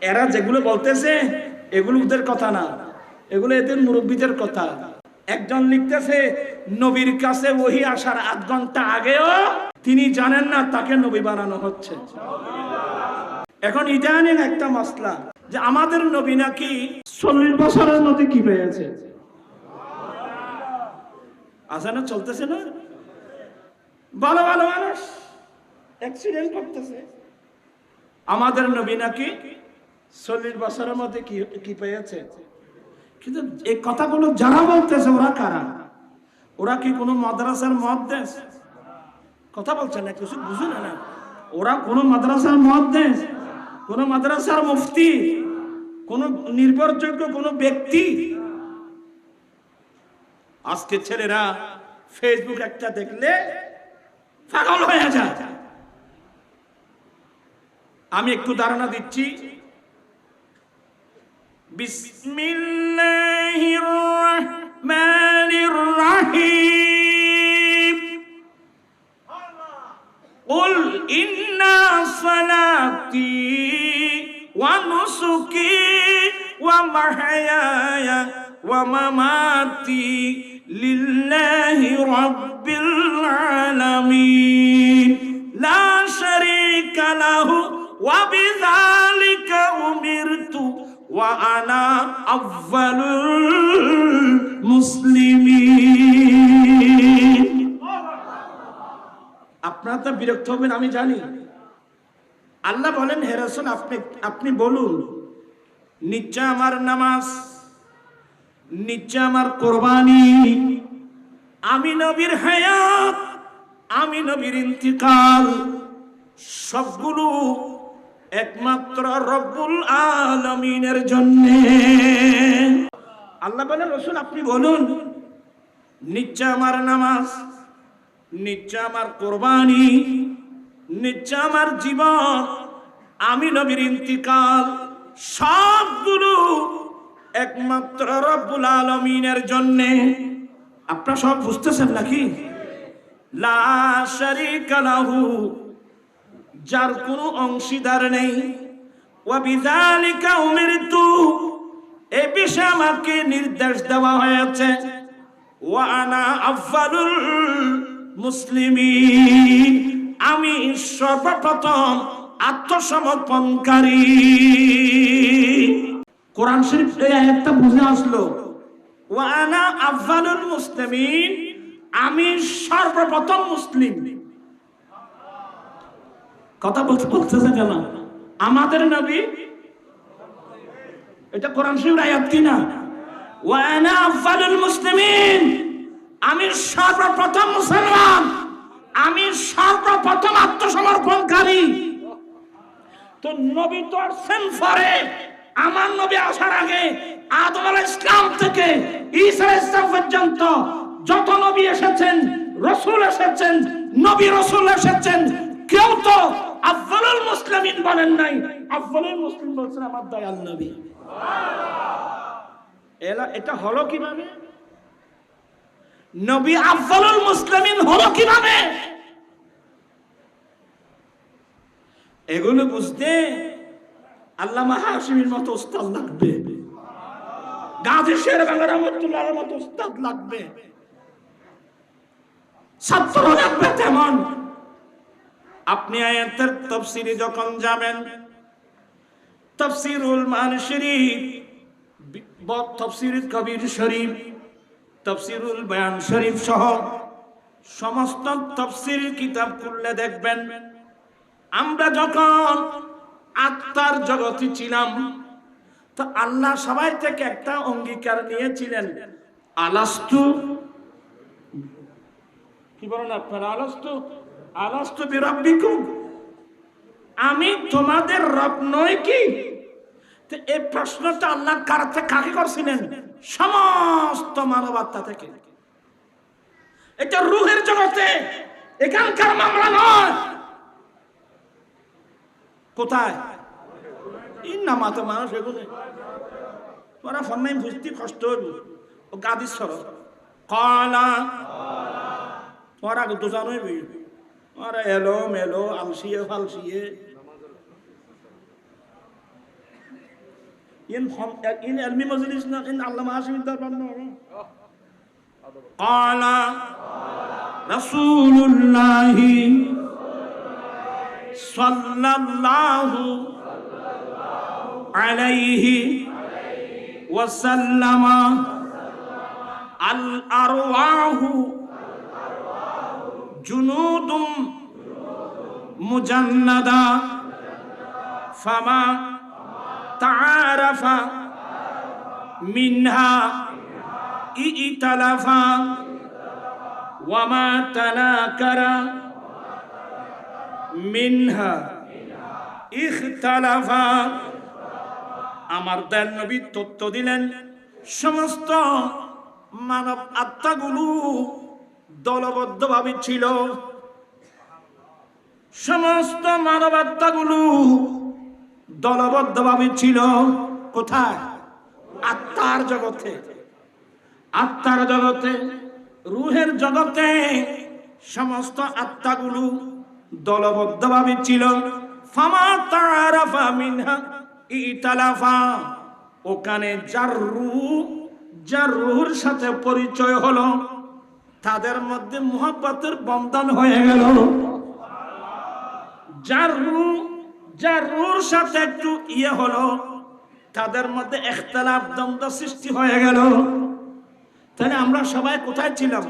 এরা যেগুলো বলতেছে এগুলো ওদের কথা না। এগুলো এদের মুরব্বীদের কথা। একজন লিখতেছে, নবীর কাছে ওহি আসার আধ ঘণ্টা আগেও তিনি জানেন না তাকে নবী বানানো হচ্ছে। এখন ইদানিং একটা মশলা যে আমাদের নবী নাকি চল্লিশ বছরের মধ্যে কি পেয়েছে? আছে না চলতেছে না? ভালো ভালো মানুষ। অ্যাক্সিডেন্ট করতেছে। আমাদের নবী নাকি চল্লিশ বছরের মধ্যে কি কি পেয়েছে? কিন্তু এই কথাগুলো যারা বলতেছে, ওরা কারা? ওরা কি কোনো মাদ্রাসার মত দেশ কথা বলছেন না, কিছু বুঝুন না। ওরা কোনো মাদ্রাসার মত দেশ কোনো মাদ্রাসার মুফতি? কোন নির্ভরযোগ্য কোনো ব্যক্তি? আজকে ছেলেরা ফেসবুক একটা দেখলে পাগল হয়ে যায়। আমি একটু ধারণা দিচ্ছি بسم الله الرحمن الرحيم. قل إن صلاتي ونسكي ومحياي ومماتي لله رب العالمين. لا شريك له وبذلك أمرت. وأنا أول المسلمين আপনারা তো বিরক্ত হবেন আমি জানি আল্লাহ বলেন হে রাসূল আপনি আপনি বলুন নিশ্চয় আমার নামাজ নিশ্চয় আমার কোরবানি আমি নবীর হায়াত আমি নবীর ইন্তিকাল সবগুলো একমাত্র রব্বুল আলমিনের জন্য। আল্লাহ বলেন, রসুল, আপনি বলুন নিশ্চয় আমার নামাজ নিশ্চয় আমার কোরবানি নিশ্চয় আমার জীবন, আমি নবীর ইন্তিকাল, সবগুলো একমাত্র রব্বুল আলমিনের জন্যে। আপনারা সব বুঝতেছেন নাকি? লা শারীকা লাহু যার কোনো অংশীদার নেই। বিযালিকা উমিরতু। বিষয়ে আমাকে নির্দেশ দেওয়া হয়েছে। ওয়া আনা আফজালুল মুসলিমিন। আমি সর্বপ্রথম আত্মসমর্পণকারী। কোরআন শরীফ এই আয়াতটা বুঝে আসলো। ওয়া আনা আফজালুল মুসলিমিন। আমি সর্বপ্রথম মুসলিম। কথা বলতে বলতেছে কেন? আমাদের নবী, এটা কোরআন শরীফের আয়াত কি না? ওয়া আনা আফজালুল মুসলিমিন, আমি সর্বপ্রথম মুসলমান, আমি সর্বপ্রথম আত্মসমর্পণকারী। তো নবী তো আসছেন পরে, আমার নবী আসার আগে আদম ইসলাম থেকে ঈসা ইসলাম পর্যন্ত যত নবী এসেছেন, রসুল এসেছেন, নবী রসুল এসেছেন, কেউ তো বলেন নাই। মুসলিম বলছেন, আমার দয়াল নবী। এটা হলো কীভাবে? নবী হলো কীভাবে? এগুলো বুঝতে আল্লামা হাসিমের মতো উস্তাদ লাগবে। গাজী শের বাংলা মতো উস্তাদ লাগবে। ছাত্র লাগবে তেমন। আপনি আয়াতের তফসিরে যখন যাবেন, তফসিরুল মান শরীফ তফসির কবির শরীফ, তফসিরুল বয়ান শরীফ সহ সমস্ত তফসির কিতাব খুললে দেখবেন, আমরা যখন আত্মার জগতে ছিলাম, তো আল্লাহ সবাই থেকে একটা অঙ্গীকার নিয়েছিলেন, আলাস্তু। কি বলেন আপনারা? আলাস্তু? আমি তোমাদের রব নই কি? এই প্রশ্নটা আল্লাহ কার থেকে করছিলেন? সমস্ত মানবাত্মা থেকে। এটা রুহের জগতে। এখানকার মামলা নয়। কোথায়? মানুষ বুঝতে কষ্ট হইব। ও তোরা ওরা এলো মেলো আলসিয়ে ফালসিয়ে ইন হম ইন আলমি মজলিস না ইন আল্লামা হাশিমির দরবার না قال رسول الله صلى الله عليه وسلم الأرواح জুনুদুম মুজান্নাদা ফামা তারাফা মিনহা ইতালাফা ওয়ামা তানাকারা মিনহা ইখতালাফা। আমার দেন নবী তত্ত্ব দিলেন, সমস্ত মানব আত্মাগুলো দলবদ্ধভাবে ছিল। সমস্ত মানব আত্মাগুলো দলবদ্ধভাবে ছিল। কোথায়? আত্মার জগতে। আত্মার জগতে, রুহের জগতে সমস্ত আত্মাগুলো দলবদ্ধভাবে ছিল। ফামা তারাফা ওখানে যার রুহ, যার রুহুর সাথে পরিচয় হলো। তাদের মধ্যে মোহাব্বতের বন্ধন হয়ে গেল। যার রু, যার রুর সাথে একটু ইয়ে হলো, তাদের মধ্যে একতলাফ দ্বন্দ্ব সৃষ্টি হয়ে গেল। তাহলে আমরা সবাই কোথায় ছিলাম?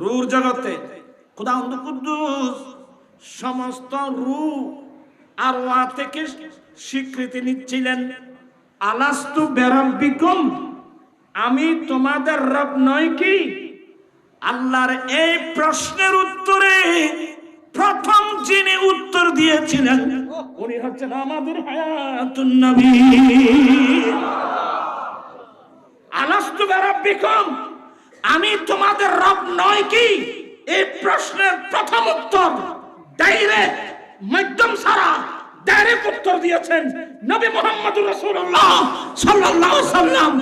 রুর জগতে। খোদা কুদ্দুস, সমস্ত রু আর ওয়া থেকে স্বীকৃতি নিচ্ছিলেন। আলাস্তু বেরাম বিকম, আমি তোমাদের রব নয় কি? আল্লাহর এই প্রশ্নের উত্তরে প্রথম যিনি উত্তর দিয়েছিলেন, উনি হচ্ছেন আমাদের হায়াতুন নবী। আলাস্তু বেরব্বিকুম, আমি তোমাদের রব নয় কি? এই প্রশ্নের প্রথম উত্তর ডাইরেক্ট মাধ্যম সারা ডাইরেক্ট উত্তর দিয়েছেন নবী মোহাম্মদুর রাসূলুল্লাহ সাল্লাল্লাহু আলাইহি সাল্লাম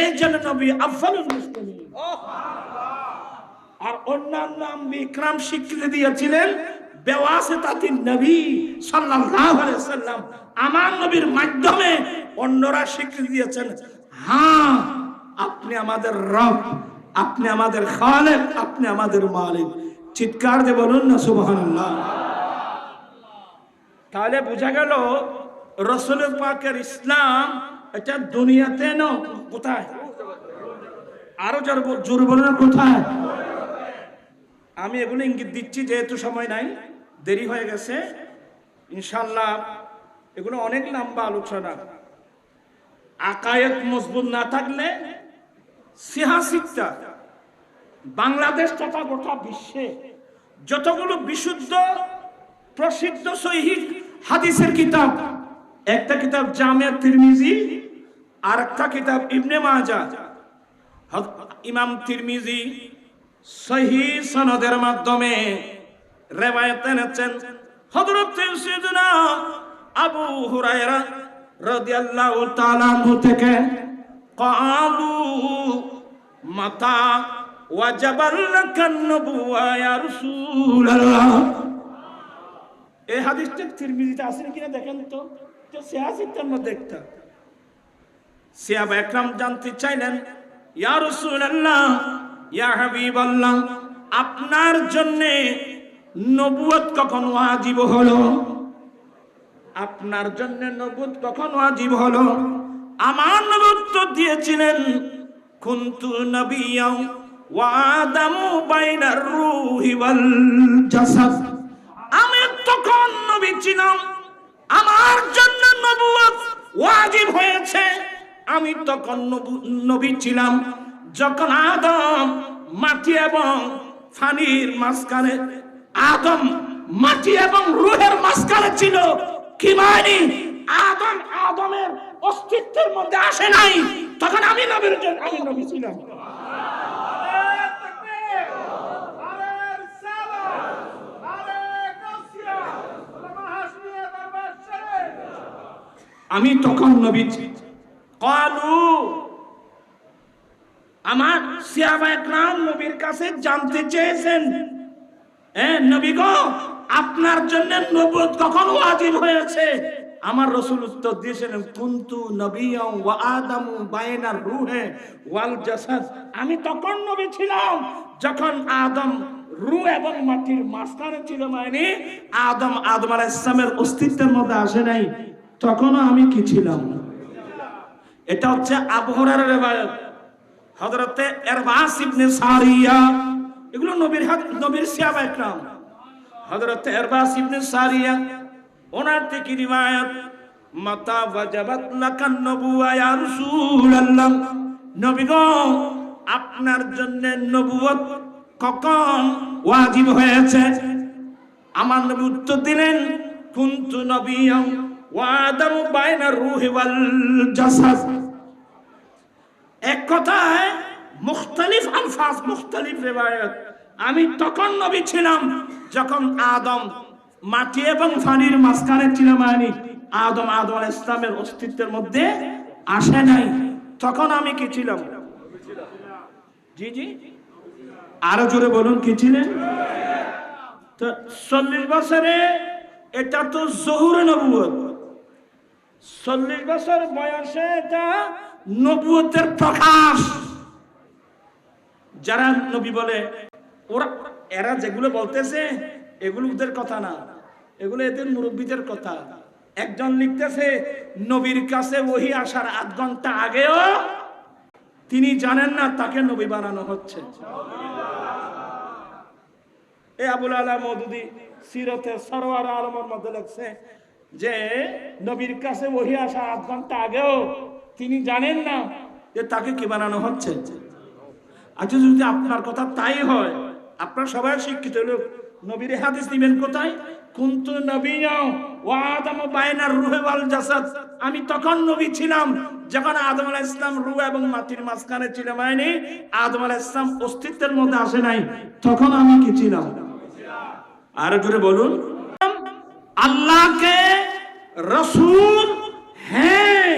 এই জন্য নবী আফজালুল মুসলিমিন। আর অন্যান্য বিক্রম স্বীকৃতি দিয়েছিলেন নবীর মাধ্যমে অন্যরা স্বীকৃতি দিয়েছেন হ্যাঁ আপনি আমাদের রব, আপনি আমাদের আপনি আমাদের চিৎকার বলুন না তাহলে বোঝা গেল রসুলের পাকের ইসলাম এটা দুনিয়াতে ন কোথায়? আরও জোর বলুন, কোথায়? আমি এগুলো ইঙ্গিত দিচ্ছি, যেহেতু সময় নাই, দেরি হয়ে গেছে। ইনশাল্লাহ এগুলো অনেক লম্বা আলোচনা। আকায়েত মজবুত না থাকলে সিহাসিকটা বাংলাদেশ তথা গোটা বিশ্বে যতগুলো বিশুদ্ধ, প্রসিদ্ধ সহিহ হাদিসের কিতাব, একটা কিতাব জামিয়া তিরমিজি আর একটা কিতাব ইবনে মাজা ইমাম তিরমিজি সহি সনদের মাধ্যমে রেবায়াত এনেছেন হযরত সাইয়্যিদনা আবু হুরায়রা রাদিয়াল্লাহু তাআলা আনহু থেকে قالوا متى وجب لك النبوة يا رسول الله এই হাদিসটা তিরমিজিতে আছে কিনা দেখেন তো তো সিয়াসিতের মধ্যে একটা সিয়াব একরাম জানতে চাইলেন ইয়া রাসূলুল্লাহ ইয়া হাবিবাল্লাহ, আপনার জন্য নবুয়ত কখন ওয়াজিব হলো? আপনার জন্য নবুয়ত কখন ওয়াজিব হলো? আমার নবুয়ত দিয়েছিলেন, কুনতু নবিয়াও ওয়া আদামু বাইনার রূহি ওয়াল জাসাদ। আমি তখন নবী ছিলাম, আমার জন্য নবুয়ত ওয়াজিব হয়েছে। আমি তখন নবী ছিলাম যখন আদম মাটি এবং ফানির মাঝখানে, আদম মাটি এবং রুহের মাঝখানে ছিল, কি মানে? আদম আদমের অস্তিত্বের মধ্যে আসে নাই। তখন আমি নবীর আমি নবী ছিলাম। আমি তখন নবী কালু আমার সিয়াবা একরাম নবীর কাছে জানতে চেয়েছেন। হ্যাঁ নবী গো, আপনার জন্য নবুয়ত কখন ওয়াজিব হয়েছে? আমার রসুল উত্তর দিয়েছিলেন কুন্তু নবিয়াও ওয়া আদামু বায়নার রুহে ওয়াল জাসাদ। আমি তখন নবী ছিলাম, যখন আদম রু এবং মাটির মাঝখানে ছিল মানে আদম আদম আলাইহিস সালামের অস্তিত্বের মধ্যে আসে নাই, তখনও আমি কি ছিলাম? এটা হচ্ছে আবহরার রেবায়ত হযরতে এরবাস ইবনে সারিয়া। এগুলো নবীর নবীর সাহাবা একরাম। হযরতে এরবাস ইবনে সারিয়া, ওনার থেকে রিওয়ায়াত, মাতা ওয়াজাবাত লাকান নবুয়া ইয়া রাসূলুল্লাহ। নবী আপনার জন্য নবুয়ত কখন ওয়াজিব হয়েছে? আমার নবী উত্তর দিলেন, কুনতু নবিয়াম ওয়া আদামু বাইনা রূহি ওয়াল জাসাদ। এক কথায় মুখতালিফ আলফাজ, মুখতালিফ রেবায়ত। আমি তখন নবী ছিলাম যখন আদম মাটি এবং ফানির মাঝখানে ছিলাম আমি আদম আদম আলাইহিস ইসলামের অস্তিত্বের মধ্যে আসে নাই। তখন আমি কি ছিলাম? জি জি। আরও জোরে বলুন, কি ছিলেন? তো চল্লিশ বছরে এটা তো জহুর নবুয়ত। চল্লিশ বছর বয়সে এটা নবুয়তের প্রকাশ। যারা নবী বলে, ওরা, এরা যেগুলো বলতেছে, এগুলো ওদের কথা না। এগুলো এদের মুরব্বীদের কথা। একজন লিখতেছে, নবীর কাছে ওহি আসার আধ ঘণ্টা আগেও তিনি জানেন না তাকে নবী বানানো হচ্ছে। এ আবুল আলা মৌদুদি সিরতে সরওয়ার আলমের মধ্যে লেখছে যে, নবীর কাছে ওহি আসা আধ ঘণ্টা আগেও তিনি জানেন না যে তাকে কি বানানো হচ্ছে। আচ্ছা যদি আপনার কথা তাই হয়, আপনার সবাই শিক্ষিত লোক। নবীর হাদিস নিবেন কোথায়? কুন্তু নবীয়াও ওয়া আদম বাইনার রূহে ওয়াল জাসাদ। আমি তখন নবী ছিলাম, যখন আদম আলাইহিস ইসলাম রূহ এবং মাটির মাঝখানে ছিল মানে আদম আলাইহিস ইসলাম অস্তিত্বের মধ্যে আসে নাই। তখন আমি কি ছিলাম? আর জোরে বলুন। আল্লাহকে, রসুল হ্যাঁ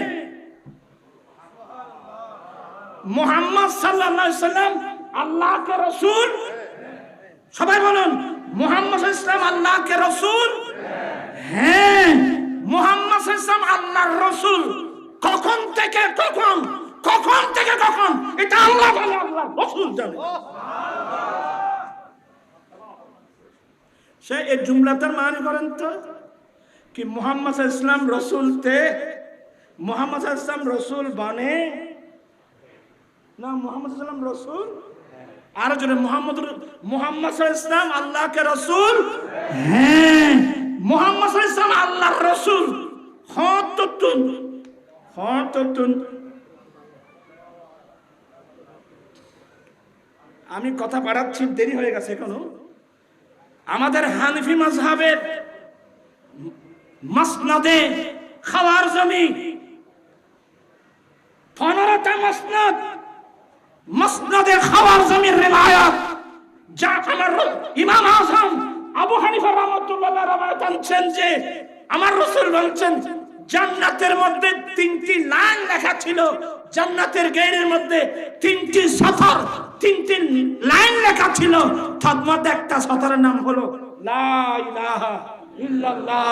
মোহাম্মদ সাল্লাম, আল্লাহকে রসুল। সবাই বলুন, মোহাম্মদ ইসলাম আল্লাহকে রসুল? হ্যাঁ মোহাম্মদ ইসলাম আল্লাহর রসুল। কখন থেকে কখন? কখন থেকে কখন? এটা আল্লাহ আল্লাহ রসুল জানে। সে এই জুমলাটার মানে করেন তো, কি মোহাম্মদ ইসলাম রসুল তে মোহাম্মদ ইসলাম রসুল বানে না মোহাম্মদ ইসলাম রসুল? আর জন্য মোহাম্মদ মোহাম্মদ ইসলাম আল্লাহকে রসুল? হ্যাঁ। মোহাম্মদ ইসলাম আল্লাহর রসুল। হতুন হতুন আমি কথা বাড়াচ্ছি দেরি হয়ে গেছে এখনও। আমাদের হানফি mazhaবের মাসনাদে খাওয়ার জমি। পনেরোটা মাসনাদ মাসনাদে খাওয়ার জমির রেবায়াত, যা আমার ইমাম আজম আবু হানিফা রহমতুল্লাহ রাবায়াত আনছেন যে, আমার রসুল বলছেন, জান্নাতের মধ্যে তিনটি লাইন লেখা ছিল। জান্নাতের গেটের মধ্যে তিনটি সফর, তিনটি লাইন লেখা ছিল। তার মধ্যে একটা সফরের নাম হলো, লা ইলাহা ইল্লাল্লাহ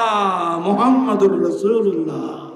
মুহাম্মাদুর রাসূলুল্লাহ।